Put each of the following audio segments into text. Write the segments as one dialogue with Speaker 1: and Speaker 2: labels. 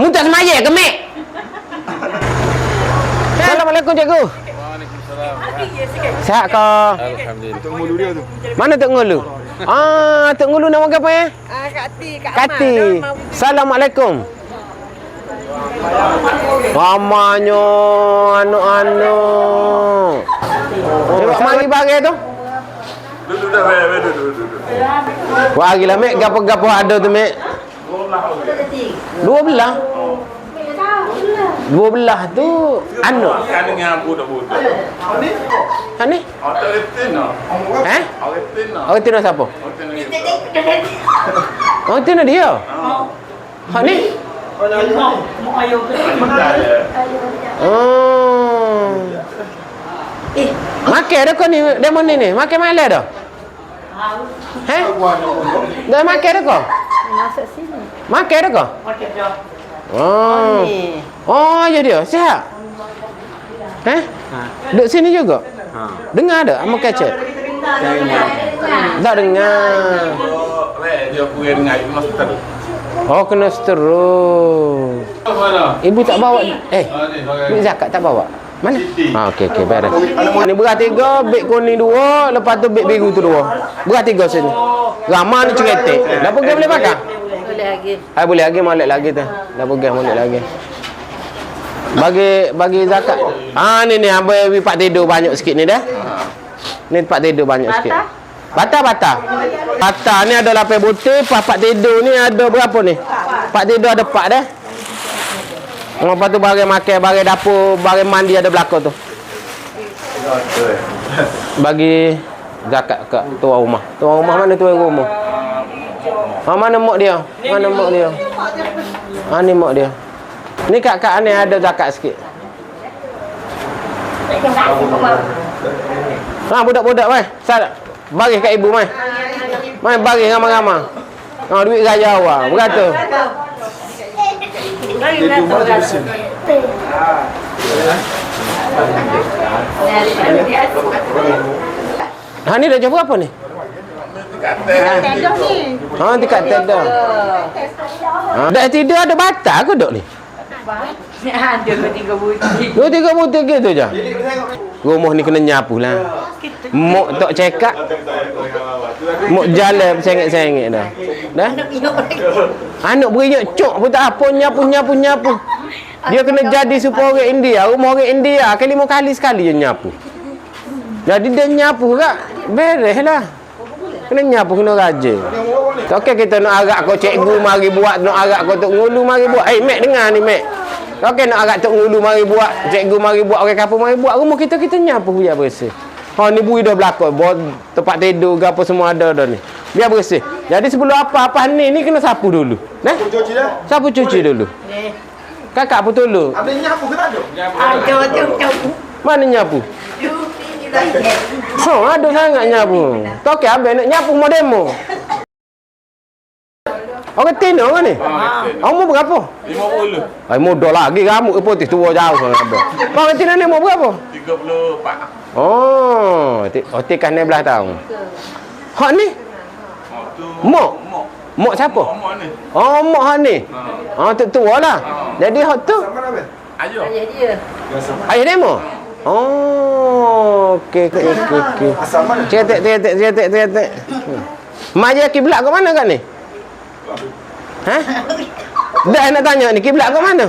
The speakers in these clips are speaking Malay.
Speaker 1: Mu tak semaya ke, Mek? Assalamualaikum, cikgu. Sihat ke?
Speaker 2: Alhamdulillah.
Speaker 1: Mana Tok Ngulu? Ah, Tok Ngulu nama apa ya?
Speaker 3: Ah, Kak Ti, Kak
Speaker 1: Kati. Assalamualaikum. Ramanya anu-anu. Tengok mari bagi tu.
Speaker 2: Duduk dah, duduk, duduk.
Speaker 1: Bagi lah, Mek. Gapo-gapo ada tu, Mek. Dua belah. Dua belah tu anu.
Speaker 2: Kan dengan budak-budak.
Speaker 1: Ha ni?
Speaker 2: Otak retin lah.
Speaker 1: Eh?
Speaker 2: Lah.
Speaker 1: Orang tu nak siapa?
Speaker 2: Orang retin lagi.
Speaker 1: Orang tu nak dia. Ha ni?
Speaker 2: Dah ada.
Speaker 1: Oh. Makan dah kau ni, demo ni ni. Makan malam dah. Heh? Dah makan dah kau?
Speaker 3: Masuk sini.
Speaker 1: Makan dah kau? Oh.
Speaker 3: Ni.
Speaker 1: Oh, ya dia. Sihat? Eh? Duduk sini juga? Dengar ada? Amak kaca? Tak dengar.
Speaker 2: Oh, dia pergi dengan ibu master.
Speaker 1: Oh, kena seterus.
Speaker 2: Mana?
Speaker 1: Ibu tak bawa eh
Speaker 2: Ah, ni,
Speaker 1: zakat tak bawa. Mana? Ha okey okey beres. Ni berat tiga, beg kuning dua, lepas tu beg biru tu dua. Berat tiga sini. Ramah ni ceretek. Dah pergi boleh pakai?
Speaker 3: Boleh lagi.
Speaker 1: Hai boleh lagi molek lagi tu. Dah pergi molek lagi. Bagi bagi zakat. Ah ni ni abang wi pak tidur banyak sikit ni dah. Ni tempat tidur banyak sikit. Bata bata. Bata ni ada lapis putih, pak pak tidur ni ada berapa ni? Pak tidur ada empat dah. Lepas tu bagi makan, bagi dapur, bagi mandi ada belakang tu. Bagi zakat kat tuan rumah. Tuan rumah mana tuan rumah? Ha, mana mak dia? Mana mak dia? Ha, ni mak dia. Ni kat-kat ni ada zakat sikit. Ha, budak-budak mai. Sal bagi kat ibu mai. Mai bagi ramai-ramai. Ha, duit raya awak. Berapa? Ha, ni dah jam berapa ni? Ha, dekat tenda. Ha, dah tidur ada batal ke dok ni?
Speaker 3: Ada tiga butik.
Speaker 1: Dua tiga butir gitu je. Rumah ni kena nyapu lah. Mok tok cekak. Mok jalan sengit-sengit dah. Dah? Anak beriak cok pun tak apa nyapu nyapu nyapu. Dia kena jadi supaya orang India. Rumah orang India kali lima kali sekali je nyapu. Jadi dia nyapu kak. Beres lah. Kena nyapu kena rajin. Okey kita nak agak kau cikgu mari buat nak agak kau tok ngulu mari buat. Eh mek dengar ni mek. Okey nak agak tok ngulu mari buat, cikgu mari buat, orang kapur mari buat. Rumah kita kita nyapu biar bersih. Ha ni bui dah belakang, buat tempat tidur ke apa semua ada dah ni. Biar bersih. Jadi sebelum apa-apa ni ni kena sapu dulu. Nah?
Speaker 2: Cuci dah.
Speaker 1: Sapu cuci dulu. Kakak pun tolong.
Speaker 2: Ada nyapu ke tak ada?
Speaker 3: Ada tu tu.
Speaker 1: Mana nyapu? Ha, ada sangat nyapu. Tak okey abang nak nyapu mau demo. Orang tino kan ni? Umur berapa?
Speaker 2: Lima puluh.
Speaker 1: Ai muda lagi rambut ke putih tua jauh sama abang. Orang tino ni umur berapa?
Speaker 2: Tiga puluh empat.
Speaker 1: Oh, ti oh tikas 16 tahun. Hak ni?
Speaker 2: Mak tu.
Speaker 1: Mak.
Speaker 2: Mak.
Speaker 1: Siapa?
Speaker 2: Mak ni.
Speaker 1: Oh, mak hak ni. Oh, tu tua lah. Jadi hak tu
Speaker 2: Ayah.
Speaker 3: Ayah dia.
Speaker 1: ayah demo. Oh, okey okey okey.
Speaker 2: Asal mana?
Speaker 1: Cetek cetek cetek cetek. Mak dia kiblat ke mana kat ni? Ha? Dah nak tanya ni kiblat ke mana?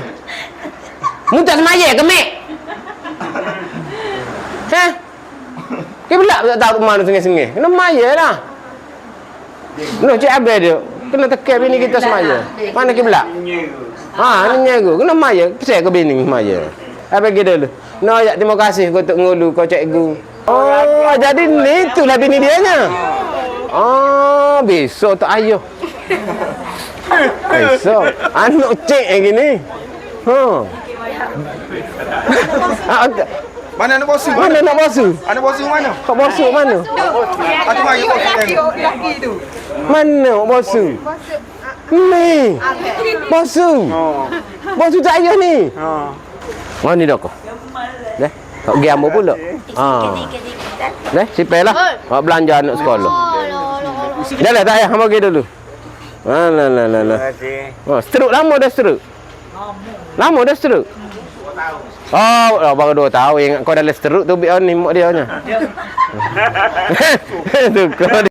Speaker 1: Mu tak semaya ke mek? Ha? Kiblat tak tahu ke mana sengih-sengih. Kena maya lah. No, cik Abel dia. Kena tekan bini kita semaya. Mana kiblat? Ha, ni nyaga. Kena maya. Pasal ke bini maya? Apa kita dulu? No, ya terima kasih kau tok ngulu kau cikgu. Oh, jadi ni itulah bini dia nya. Oh, besok tak ayuh. Besok. Anak cik yang gini. Ha. Tak-
Speaker 2: Mana anak bosu?
Speaker 1: Mana nak bosu?
Speaker 2: Anak bosu mana?
Speaker 1: Kau bosu mana?
Speaker 2: Aku mari bosu.
Speaker 1: Mana bosu? Ni. Bosu. Bosu tak ayuh ni.
Speaker 2: Ha.
Speaker 1: Oh ni kau. Dah. Kau pergi ambil pula. Ha. Dah, sipel lah. Kau belanja anak sekolah. Dah lah, tak payah. Hamba pergi dulu. Ha, lah, lah, lah, lah. Oh, stroke lama dah stroke. Lama dah stroke? Oh, oh baru 2 tahun. Ingat kau dah stroke tu biar ni mak dia nya. tu kau